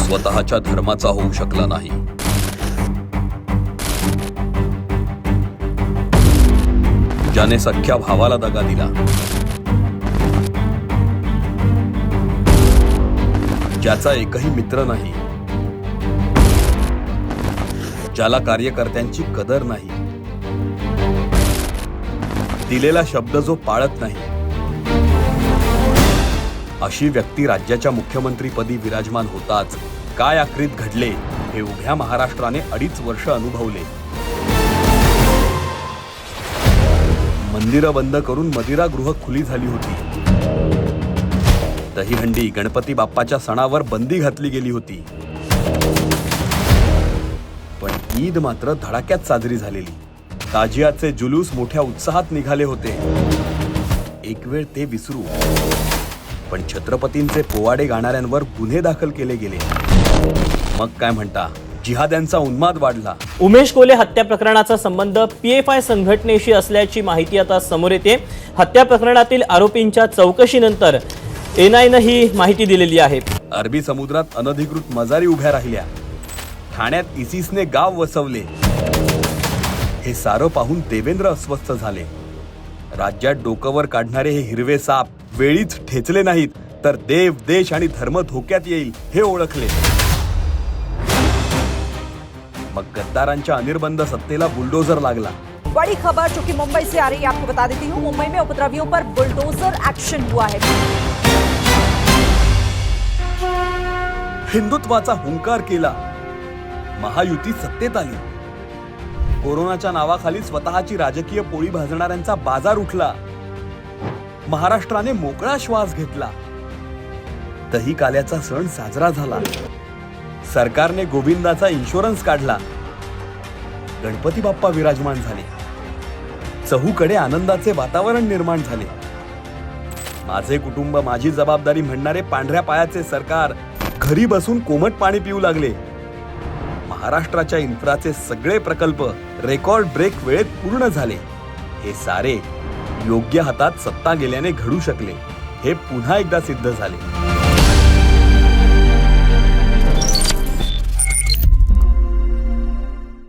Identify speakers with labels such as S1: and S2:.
S1: स्वतःच्या धर्माचा होऊ शकला नाही. ज्याने सख्या भावाला दगा दिला. ज्याचा एकही मित्र नाही. ज्याला कार्यकर्त्यांची कदर नाही. दिलेला शब्द जो पाळत नाही. अशी व्यक्ती राज्याच्या मुख्यमंत्रीपदी विराजमान होताच काय आकृत घडले हे उभ्या महाराष्ट्राने अडीच वर्ष अनुभवले. मंदिरं बंद करून मदिरागृह खुली झाली होती. दहीहंडी गणपती बाप्पाच्या सणावर बंदी घातली गेली होती. पण ईद मात्र धडाक्यात साजरी झालेली. ताजियाचे जुलूस मोठ्या उत्साहात निघाले होते. एक वेळ ते विसरू. पण छत्रपतींचे पोवाडे गाणाऱ्यांवर गुन्हे दाखल केले गेले. मग काय म्हणता? जिहाद्यांचा उन्माद वाढला.
S2: उमेश कोले हत्या प्रकरणाचा संबंध पीएफआय संघटनेशी असल्याची माहिती आता समोर येते. हत्या प्रकरणातील आरोपींच्या चौकशीनंतर एनआयनं ही माहिती दिलेली आहे.
S1: अरबी समुद्रात अनधिकृत मजारी उभ्या राहिल्या. ठाण्यात इसिसने गाव वसवले. हे सारं पाहून देवेंद्र अस्वस्थ झाले. राज्यात डोकंवर काढणारे हे हिरवे साप वेळीच ठेचले नाहीत. तर देव देश आणि धर्म धोक्यात येईल हे ओळखले. मग गद्दारांच्या अनिर्बंध सत्तेला बुलडोजर लागला.
S3: बड़ी खबर जो कि मुंबई से आ रही है आपको बता देती हूँ मुंबई में उपद्रवियों पर बुलडोजर एक्शन हुआ है।
S1: हिंदुत्वाचा हुंकार केला. महायुती सत्तेत आली. कोरोनाच्या नावाखाली स्वतःची राजकीय पोळी भाजणाऱ्यांचा बाजार उठला. महाराष्ट्राने मोकळा श्वास घेतला. दही काल्याचा सण साजरा झाला. सरकारने गोविंदाचा इन्शुरन्स काढला. गणपती बाप्पा विराजमान झाले. चहूकडे आनंदाचे वातावरण निर्माण झाले. माझे कुटुंब माझी जबाबदारी म्हणणारे पांढऱ्या पायाचे सरकार घरी बसून कोमट पाणी पिऊ लागले. महाराष्ट्राच्या इन्फ्राचे सगळे प्रकल्प रेकॉर्ड ब्रेक वेळेत पूर्ण झाले. हे सारे योग्य हातात सत्ता गेल्याने घडू शकले. हे पुन्हा एकदा सिद्ध झाले.